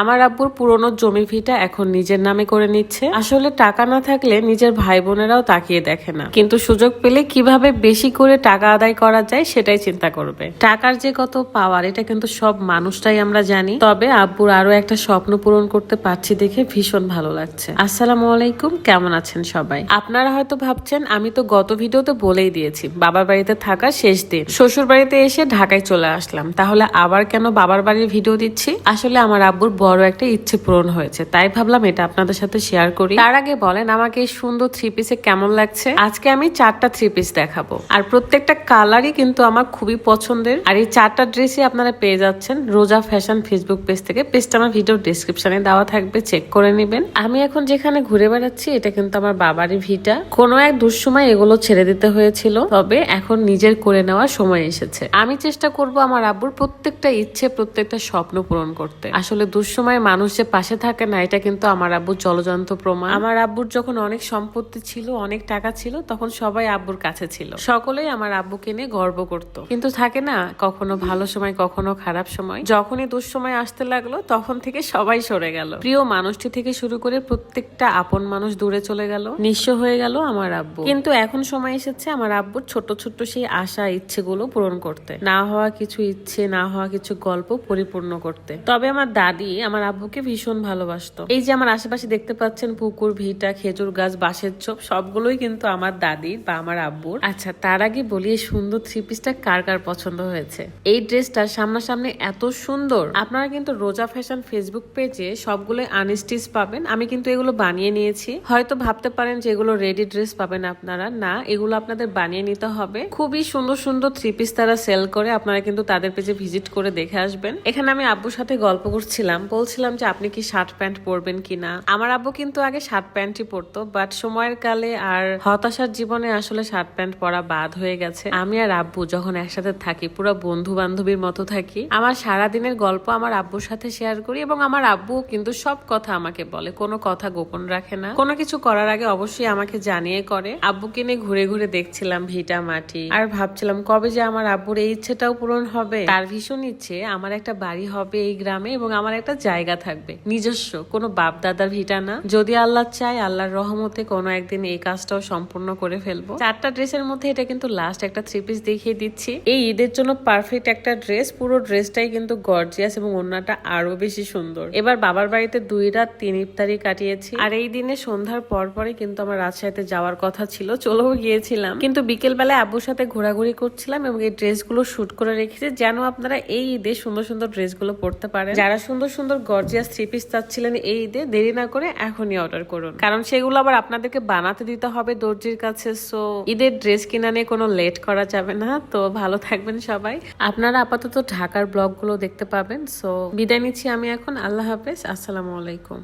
আমার আব্বুর পুরনো জমি ভিটা এখন নিজের নামে করে নিচ্ছে। আসলে টাকা না থাকলে নিজের ভাই বোনেরাও তাকিয়ে দেখে না। কিন্তু সুযোগ পেলে কীভাবে বেশি করে টাকা আদায় করা যায় সেটাই চিন্তা করবে। টাকার যে কত পাওয়ার এটা কিন্তু সব মানুষটাই আমরা জানি। তবে আব্বুর আরও একটা স্বপ্ন পূরণ করতে পারছি দেখে ভীষণ ভালো লাগছে। আসসালামু আলাইকুম, কেমন আছেন সবাই? আপনারা হয়তো ভাবছেন, আমি তো গত ভিডিওতে বলেই দিয়েছি, বাবার বাড়িতে থাকা শেষ দিন। শ্বশুর বাড়িতে এসে ঢাকায় চলে আসলাম। তাহলে আবার কেন বাবার বাড়ির ভিডিও দিচ্ছি? আসলে আমার আব্বুর বড় একটা ইচ্ছে পূরণ হয়েছে। তাই ভাবলাম এটা আপনাদের সাথে শেয়ার করি। তার আগে বলেন, আমাকে এই সুন্দর থ্রি পিসে কেমন লাগছে? আজকে আমি চারটা থ্রি পিস দেখাবো। আর প্রত্যেকটা কালারই কিন্তু আমার খুবই পছন্দের। আর এই চারটা ড্রেসই আপনারা পেয়ে যাচ্ছেন রোজা ফ্যাশন ফেসবুক পেজ থেকে। পেজটা আমার ভিডিও ডিসক্রিপশনে দেওয়া থাকবে চেক করে নেবেন। আমি এখন যেখানে ঘুরে বেড়াচ্ছি, এটা কিন্তু আমার বাবারই ভিটা। কোনো এক দুঃসময় এগুলো ছেড়ে দিতে হয়েছিল, তবে এখন নিজের করে নেওয়ার সময় এসেছে। আমি চেষ্টা করব আমার আব্বুর প্রত্যেকটা ইচ্ছে, প্রত্যেকটা স্বপ্ন পূরণ করতে। আসলে দুঃসময়ে মানুষ যে পাশে থাকে না, এটা কিন্তু আমার আব্বুর জলজন্ত প্রমাণ। আমার আব্বুর যখন অনেক সম্পত্তি ছিল, অনেক টাকা ছিল, তখন সবাই আব্বুর কাছে ছিল। সকলেই আমার আব্বুকে নিয়ে গর্ব করত। কিন্তু থাকে না, কখনো ভালো সময়, কখনো খারাপ সময়। যখনই দুঃসময় আসতে লাগল, তখন থেকে সবাই সরে গেল। প্রিয় মানুষটি থেকে শুরু করে প্রত্যেকটা আপন মানুষ দূরে চলে গেল। নিঃস্ব হয়ে গেল আমার আব্বু। কিন্তু এখন সময় এসেছে আমার আব্বুর ছোট ছোট্ট সেই আশা, ইচ্ছেগুলো পূরণ করতে। না হওয়া কিছু ইচ্ছে, না হওয়া কিছু গল্প পরিপূর্ণ করতে। তবে আমার দাদি আমার আব্বুকে ভীষণ ভালোবাসতো। এই যে আমার আশেপাশে দেখতে পাচ্ছেন পুকুর, ভিটা, খেজুর গাছ, বাঁশের চোপ সবগুলোই কিন্তু আমার দাদির বা আমার আব্বুর। আচ্ছা তার আগে বলি এই সুন্দর থ্রি পিসটা কার কার পছন্দ হয়েছে? এই ড্রেসটা সামনাসামনি এত সুন্দর। আপনারা কিন্তু রোজা ফ্যাশন ফেসবুক পেজে সবগুলো আনস্টিচ পাবেন। আমি কিন্তু এগুলো বানিয়ে নিয়েছি। হয়তো ভাবতে পারেন যে এগুলো রেডি ড্রেস পাবেন আপনারা। না, এগুলো আপনাদের বানিয়ে নিতে হবে। খুবই সুন্দর সুন্দর থ্রি পিস তারা সেল করে। আপনারা কিন্তু তাদের পেজে ভিজিট করে দেখে আসবেন। এখানে আমি আব্বুর সাথে গল্প করছিলাম। বলছিলাম যে আপনি কি শার্ট প্যান্ট পরবেন কিনা? আমার আব্বু কিন্তু আগে শার্ট প্যান্টই পরতো বাট সময়ের কালে আর হতাশার জীবনে আসলে শার্ট প্যান্ট পরা বাদ হয়ে গেছে। আমি আর আব্বু যখন একসাথে থাকি, পুরো বন্ধু বান্ধবীর মতো থাকি, আমার সারা দিনের গল্প আমার আব্বুর সাথে শেয়ার করি এবং আমার আব্বু কিন্তু সব কথা আমাকে বলে। কোনো কথা গোপন রাখে না। কোনো কিছু করার আগে অবশ্যই আমাকে জানিয়ে করে। আব্বুকে নিয়ে ঘুরে ঘুরে দেখছিলাম ভিটা মাটি আর ভাবছিলাম কবে যে আমার আব্বুর এই ইচ্ছেটাও পূরণ হবে। তার ভীষণ ইচ্ছে, আমার একটা বাড়ি হবে এই গ্রামে এবং আমার একটা জায়গা থাকবে, নিজস্ব, কোনো বাপ দাদার ভিটা না। যদি আল্লাহ চায়, আল্লাহর রহমতে কোনো একদিন এই কাজটাও সম্পূর্ণ করে ফেলব। চারটা ড্রেসের মধ্যে এটা কিন্তু লাস্ট একটা থ্রি পিস দেখিয়ে দিচ্ছি। এই ঈদের জন্য পারফেক্ট একটা ড্রেস পুরো ড্রেসটাই কিন্তু গর্জিয়াস এবং অন্যটা আরও বেশি সুন্দর। এবার বাবার বাড়িতে দুই রাত তিন ইফতারি কাটিয়েছি। আর এই দিনে সন্ধ্যার পর পরে কিন্তু আমার রাজশাহীতে যাওয়ার কথা ছিল, চলেও গিয়েছিলাম। কিন্তু বিকেল বেলায় আব্বুর সাথে ঘোরাঘুরি করছিলাম এবং এই ড্রেসগুলো শুট করে রেখেছি, যেন আপনারা এই ঈদে সুন্দর সুন্দর ড্রেসগুলো পরতে পারেন। যারা সুন্দর সুন্দর গর্জিয়াস থ্রি পিস চাচ্ছিলেন এই ঈদে। দেরি না করে এখনই অর্ডার করুন। কারণ সেগুলো আবার আপনাদেরকে বানাতে দিতে হবে দর্জির কাছে। সো ঈদের ড্রেস কিনা নিয়ে কোনো লেট করা যাবে না। তো ভালো থাকবেন সবাই। আপনারা আপাতত ঢাকার ব্লগগুলো দেখতে পাবেন। সো বিদায় নিচ্ছি আমি এখন। আল্লাহ হাফেজ। আসসালামু আলাইকুম।